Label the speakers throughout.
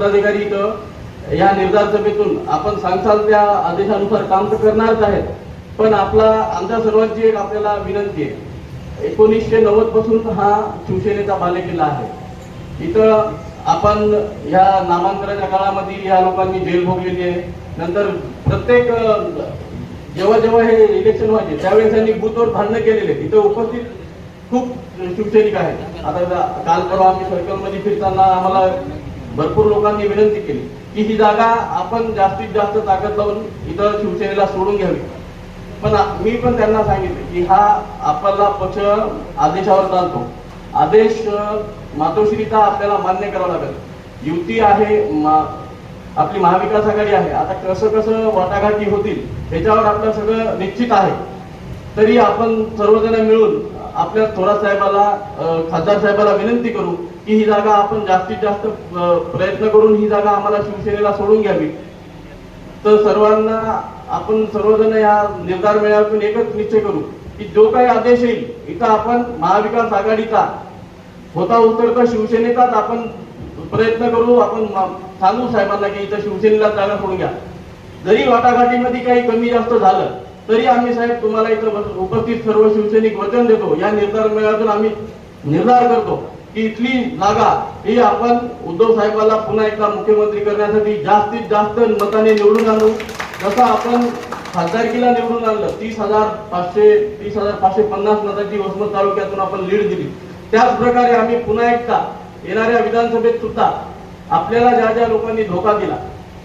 Speaker 1: पदाधिकारी इथं या निर्धार सभेतून आपण सांगसाल त्या आदेशानुसार काम तर करणारच आहेत पण आपला आमच्या सर्वांची एक आपल्याला विनंती आहे. एकोणीसशे नव्वदपासून हा शिवसेनेचा बालेकिल्ला आहे. इथं आपण या नामांतराच्या काळामध्ये या लोकांनी जेल भोगलेली आहे. नंतर प्रत्येक जेव्हा जेव्हा हे इलेक्शन व्हायचे त्यावेळेस त्यांनी बुथवर भांडणं केलेले इथं उपस्थित खूप शिवसैनिक आहेत. आता काल परवा आम्ही सर्कलमध्ये फिरताना आम्हाला भरपूर लोकांनी विनंती केली की ही जागा आपण जास्तीत जास्त ताकद लावून इथं शिवसेनेला सोडून घ्यावी. पण मी पण त्यांना सांगितले की हा आपला पक्ष आदेशावर चालतो. आदेश मातोश्रीचा आपल्याला मान्य करावा लागेल. युती आहे मा- आपली महाविकास आघाडी आहे. आता कसं कसं वाटाघाटी होतील त्याच्यावर आपलं सगळं निश्चित आहे. तरी आपण सर्वजण मिळून आपल्या थोरात साहेबाला खासदार साहेबाला विनंती करू की ही जागा आपण जास्तीत जास्त प्रयत्न करून ही जागा आम्हाला शिवसेनेला सोडून घ्यावी. तर सर्वांना आपण सर्वजण या निर्धार मेळाव्यातून एकच निश्चय करू की जो काही आदेश येईल इथं आपण महाविकास आघाडीचा होता उतरता शिवसेनेचाच आपण प्रयत्न करू आपण सांगू साहेबांना की इथं शिवसेनेला जागा सोडून घ्या. जरी वाटाघाटीमध्ये काही कमी जास्त झालं तरी आम्ही साहेब तुम्हाला इथं उपस्थित सर्व शिवसैनिक वचन देतो. या निर्धार मेळाव्यातून आम्ही निर्धार करतो की इथली जागा ही आपण उद्धव साहेबाला पुन्हा एकदा मुख्यमंत्री करण्यासाठी जास्तीत जास्त मताने निवडून आणू. जसं आपण खासदारकीला निवडून आणलं तीस हजार पाचशे तीस हजार पाचशे पन्नास मताची वसमत तालुक्यातून आपण लीड दिली. त्याच प्रकारे आम्ही पुन्हा एकदा येणाऱ्या विधानसभेत सुद्धा आपल्याला ज्या ज्या लोकांनी धोका दिला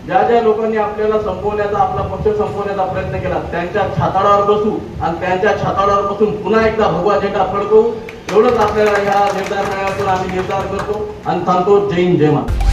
Speaker 1: ज्या ज्या लोकांनी आपल्याला संपवण्याचा आपला पक्ष संपवण्याचा प्रयत्न केला त्यांच्या छाताडावर बसू आणि त्यांच्या छाताडावर बसून पुन्हा एकदा भगवा झेंडा फडकवू. एवढंच आपल्याला ह्या निर्धार आम्ही निर्धार करतो. आणि सांगतो जय हिंद जय महाराज